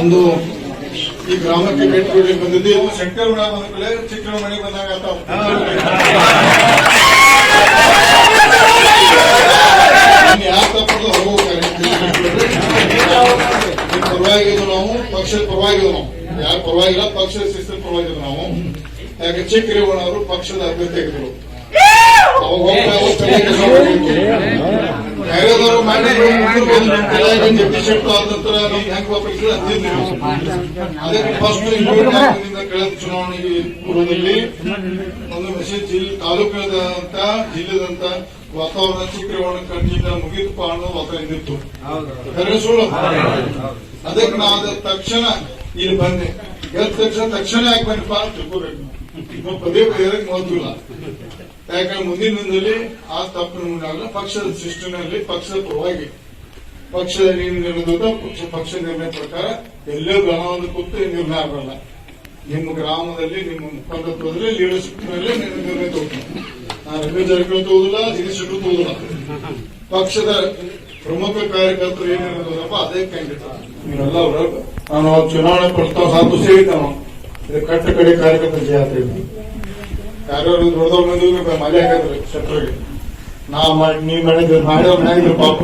ಒಂದು ಈ ಗ್ರಾಮಕ್ಕೆ ಭೇಟಿ ಕೊಡ್ಲಿಕ್ಕೆ ಬಂದಿದ್ದು. ಇವು ಶಂಕರ್ ಬಂದ ಕಡೆ ಚಿಕ್ಕಣ ಮನೆ ಬಂದಾಗ ತಪ್ಪದು ಹೋಗ್ತಾರೆ. ಪರವಾಗಿದ್ದು ನಾವು ಪಕ್ಷದ ಪರವಾಗಿದ್ದು ನಾವು. ಯಾರು ಪರವಾಗಿಲ್ಲ ಪಕ್ಷದ ಶಿಸ್ತಿನ ಪರವಾಗಿದ್ದು ನಾವು. ಯಾಕೆ ಚಿಕ್ಕ ರೇವಣ್ಣವರು ಪಕ್ಷದ ಅಭ್ಯರ್ಥಿ ಆಗಿದ್ರು ಬೇರೆದವರು ಆದ ನಂತರ ಅದಕ್ಕೆ ಫಸ್ಟ್ ಪೂರ್ವದಲ್ಲಿ ಒಂದು ಮೆಸೇಜ್ ಜಿಲ್ಲೆ ತಾಲೂಕಿನದಂತ ಜಿಲ್ಲೆದಂತ ವಾತಾವರಣ ಚಿಕ್ಕರೇವಣ್ಣ ಕಣ್ಣಿಂದ ಮುಗಿದಪ್ಪ ಅನ್ನೋ ವಾತಾವರಣ ಇತ್ತು ಅದಕ್ಕೆ ನಾ ಅದ ತಕ್ಷಣ ಇಲ್ಲಿ ಬಂದೆ ಗೆದ್ದ ತಕ್ಷಣ ತಕ್ಷಣ ಯಾಕೆ ಬಂದಪ್ಪ ತಿಳ್ಕೋಬೇಕು ಪದೇ ಪದೇ ಮೊದಲಿಲ್ಲ ಯಾಕಂದ್ರೆ ಮುಂದಿನ ದಿನದಲ್ಲಿ ಆ ತಪ್ಪು ಮುಂದಾಗಲ್ಲ ಪಕ್ಷದ ಶಿಸ್ತಿನಲ್ಲಿ ಪಕ್ಷದ ಪರವಾಗಿ. ಪಕ್ಷದ ನಿರ್ಣಯ ಪಕ್ಷ ಪಕ್ಷ ನಿರ್ಣಯ ಪ್ರಕಾರ ಎಲ್ಲೇ ಗ್ರಾಮವನ್ನು ಕೂತು ನಿರ್ಣಯ ಆಗಲ್ಲ. ನಿಮ್ಮ ಗ್ರಾಮದಲ್ಲಿ, ನಿಮ್ಮ ಮುಖಂಡತ್ವದಲ್ಲಿ ಲೀಡರ್ಶಿಪ್ ಮೇಲೆ ನಿರ್ಣಯ ತಗೋತೀನಿ ನಾನು ರಮೇಶ್ ಜಾರಕಿಹೊಳಿ ತಗೋದಿಲ್ಲ ದಿನೇಶ್ ಶೆಟ್ಟರು ತಗೋದಿಲ್ಲ. ಪಕ್ಷದ ಪ್ರಮುಖ ಕಾರ್ಯಕರ್ತರು ಏನಿರೋದಪ್ಪ ಅದೇ ಕ್ಯಾಂಡಿಡೇಟ್ ನೀವೆಲ್ಲ ನಾನು ಚುನಾವಣೆ ಪ್ರಸ್ತಾವ ಸಾಧು ಸೇರಿದ್ದೆ ನಾವು ಇದು ಕಟ್ಟ ಕಡೆ ಕಾರ್ಯಕರ್ತರ ಇದು. ಯಾರು ದೊಡ್ಡದವ್ರ ಮಂದಿ ಮನೆ ಹಾಕಿದ್ರು ಶೆಟ್ರಿಗೆ ನಾ ಮಾಡಿ ನೀವ್ ಮಾಡಿದ್ರೆ ಮಾಡಿ ಅವ್ರು ಮಾಡಿದ್ರು ಪಾಪ.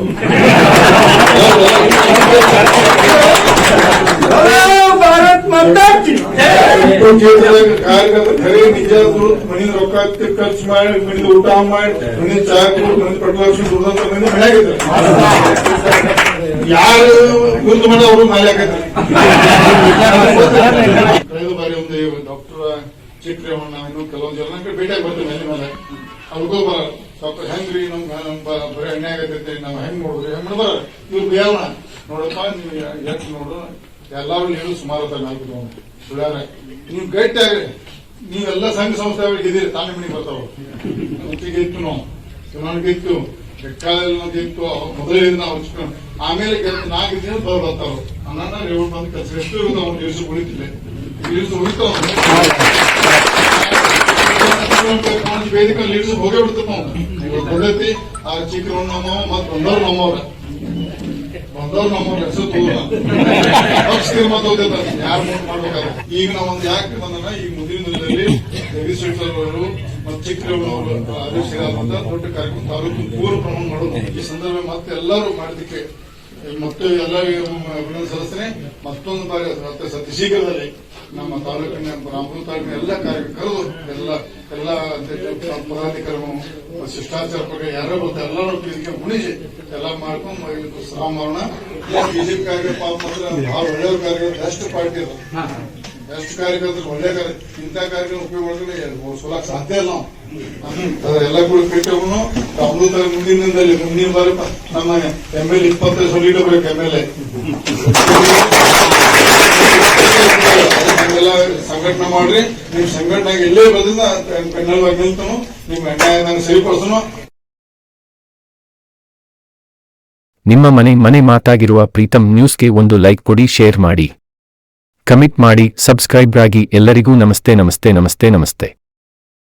ಭಾರತ್ ಮಾತಾ ಕಿ ಎಷ್ಟೋ ಕ್ಷೇತ್ರದಾಗ ಕಾರ್ಯಕರ್ತ ಖರೆ ನಿಜ ದುಡ್ಡು ಮನಿದ ರೊಕ್ಕ ಹಾಕಿ ಖರ್ಚು ಮಾಡಿ ಮನಿದ ಊಟ ಮಾಡಿ ಮನಿದ ಚಾ ಕೊಟ್ಟು ಮನಿದ ಪೆಟ್ರೋಲ್ ಹಾಕ್ಸಿ ದುಡ್ದಂತ ಮಂದಿ ಮನೆಯಾಗಿದ್ರು ಯಾರು ಗುರುತು ಮಾಡಿ ಅವರು ಮನೆ ಹಾಕಿದ್ರು ಕಳೆದ ಬಾರಿ ಒಂದು ಡಾಕ್ಟರ್ ಚಿಕ್ಕರೇವಣ್ಣ ಇನ್ನು ಕೆಲವೊಂದು ಜನ ನಂಗೆ ಭೇಟಿಯಾಗಿ ಬರ್ತೀವಿ ಮನೆ ಮೇಲೆ. ಅವ್ರಿಗೂ ಬರ ಸ್ವಲ್ಪ ಹೆಂಗ್ರಿ ನಮ್ ನಮ್ ಬ- ಬರೀ ಎಣ್ಣೆ ಆಗತೈತಿ ನಾವ್ ಹೆಂಗ್ ನೋಡಿದ್ರಿ ಹೆಂಗ್ ಬರ, ಇವ್ರು ಬೇವಣ ನೋಡಪ್ಪ, ನೀವು ಎಷ್ಟು ನೋಡು? ಎಲ್ಲಾರು ಹೇಳು ಸುಮಾರು ಹೊತ್ತ ನಾಲ್ಕು ಸುಳ್ಯಾರ. ನೀವು ಗಟ್ಟಿಯಾಗ್ರಿ ನೀವೆಲ್ಲ ಸಂಘ ಸಂಸ್ಥೆ ಇದ್ದೀರಿ, ತಾನೇ ಮನೆಗೆ ಬರ್ತಾವೆ ಮತ್ತಿಗೆ ಇತ್ತು ನಾವು. ಚುನಾವಣೆ ಇತ್ತು. ಬೆಕ್ಕಾಲೆಲ್ಲ ಇತ್ತು. ಮೊದಲೇ ನಾವು ಹಚ್ಕೊಂಡು ಆಮೇಲೆ ನಾಲ್ಕು ದಿನ ಬರ್ ಬರ್ತಾವೆ ಅನ್ನ ರೇವಣ ಬಂದು ಕೆಲಸ ಎಷ್ಟು ಇರೋದು ಅವ್ನು ದಿವಸ ಉಳಿತಿಲ್ಲ ದಿವಸ ಉಳಿತಾವ ವೇದಿಕೆ ಲೀಡರ್ಸ್ ಹೋಗೇ ಬಿಡ್ತದ ನಾವು ಬಂದೈತಿ ಆ ಚಿಕ್ಕರು ನಮ್ಮವ ಮತ್ ಬಂದವ್ರು ನಮ್ಮವ್ರ ಬಂದವ್ರು ನಮ್ಮವ್ರ ಹೆಸರು ತೋರ ಪಕ್ಷ ಯಾರು ಮುಂದೆ ಮಾಡ್ಬೇಕಾದ್ರೆ ಈಗ ನಾವೊಂದು ಯಾಕೆ ಬಂದನ ಈ ಮುಂದಿನ ದಿನದಲ್ಲಿ ಜಗದೀಶ್ ಶೆಟ್ಟರ್ ಅವರು ಮತ್ತು ಚಿಕ್ಕರವರು ಆದೇಶ ಅಂತ ದೊಡ್ಡ ಕಾರ್ಯಕ್ರಮ ತಾಲೂಕು ಪೂರ್ವ ಪ್ರಮಾಣ ಮಾಡೋದು ಈ ಸಂದರ್ಭ ಮತ್ತೆ ಎಲ್ಲರೂ ಮಾಡಲಿಕ್ಕೆ ಮತ್ತೆ ಎಲ್ಲ ಅಭಿನಂದನೆ ಸಲ್ಲಿಸ್ತೇನೆ ಮತ್ತೊಂದು ಬಾರಿ ಶೀಘ್ರದಲ್ಲಿ ನಮ್ಮ ತಾಲೂಕಿನ ರಾಮಪುರ ತಾಲೂಕಿನ ಎಲ್ಲ ಕಾರ್ಯಕರ್ತರು ಎಲ್ಲ ಎಲ್ಲ ಪದಾಧಿಕಾರಿಗಳು, ಶಿಷ್ಟಾಚಾರ ಬಗ್ಗೆ ಯಾರೋ ಬರ್ತಾರೆ ಎಲ್ಲರೂ ಇದಕ್ಕೆ ಮುಣಿಸಿ ಎಲ್ಲ ಮಾಡ್ಕೊಂಡು ಶ್ರಾಮ ಮಾಡೋಣ. ಬಿಜೆಪಿ ಕಾರ್ಯ ಪಾಪ ಮಾತ್ರ ಬಹಳ ಒಳ್ಳೆಯ ಕಾರ್ಯಕ್ರಮ ಬೆಸ್ಟ್ ಪಾರ್ಟಿ ಅದು. ಬೆಸ್ಟ್ ಕಾರ್ಯಕರ್ತರು ಒಳ್ಳೆ ಕಾರ್ಯ. ಇಂಥ ಕಾರ್ಯಕ್ರಮ ಉಪಯೋಗ ಮಾಡಿದ್ರೆ ಸೋಲಕ್ಕೆ ಸಾಧ್ಯ ಇಲ್ಲ ನಾವು ಎಲ್ಲ ಕೂಡ ಕೈತವನು ಅಮೃತ ಮುಂದಿನ ದಿನದಲ್ಲಿ ಮುಂದಿನ ಬಾರಿ ನಮ್ಮ ಎಂ ಎಲ್ ಇಪ್ಪತ್ತೈದು ಸಲ ಇಡಬೇಕು ಎಂ ಎಲ್ ಎ ಸಂಘಟನೆ ಮಾಡ್ರಿ. ನಿಮ್ ಸಂಘಟನೆಗೆ ಎಲ್ಲೇ ಬದಿಂದ ಬೆನ್ನೆಲುವಾಗಿ ನಿಲ್ತನು ನಿಮ್ ಅನ್ಯಾಯ ಸರಿಪಡಿಸೋನು ನಿಮ್ಮ ಮನೆ ಮನೆ ಮಾತಾಗಿರುವ ಪ್ರೀತಂ ನ್ಯೂಸ್ಗೆ ಒಂದು ಲೈಕ್ ಕೊಡಿ, ಶೇರ್ ಮಾಡಿ. ಕಮಿಟ್ ಮಾಡಿ, ಸಬ್ಸ್ಕ್ರೈಬ್ ಆಗಿ ಎಲ್ಲರಿಗೂ ನಮಸ್ತೆ ನಮಸ್ತೆ ನಮಸ್ತೆ ನಮಸ್ತೆ.